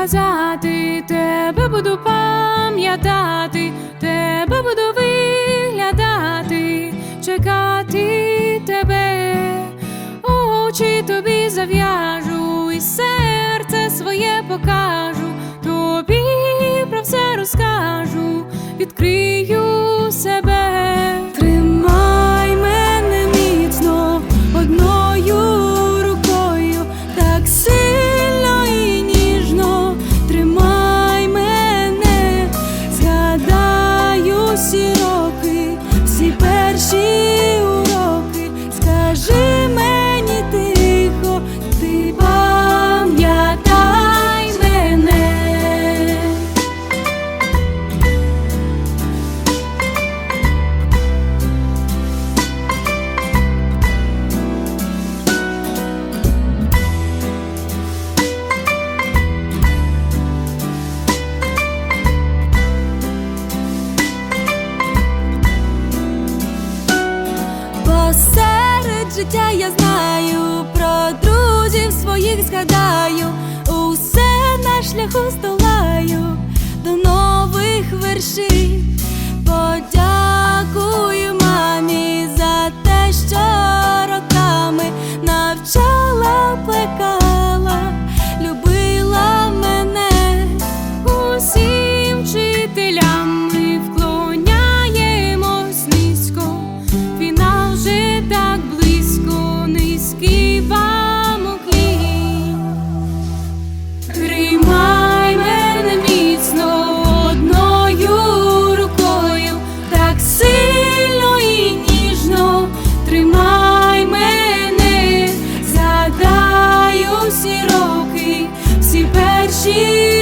казати, тебе буду пам'ятати, тебе буду виглядати, чекати тебе, очі тобі зав'яжу, і серце своє покажу, тобі про все розкажу, відкрию. як життя я знаю, про друзів своїх згадаю, усе на шляху столаю до нових вершин. 心。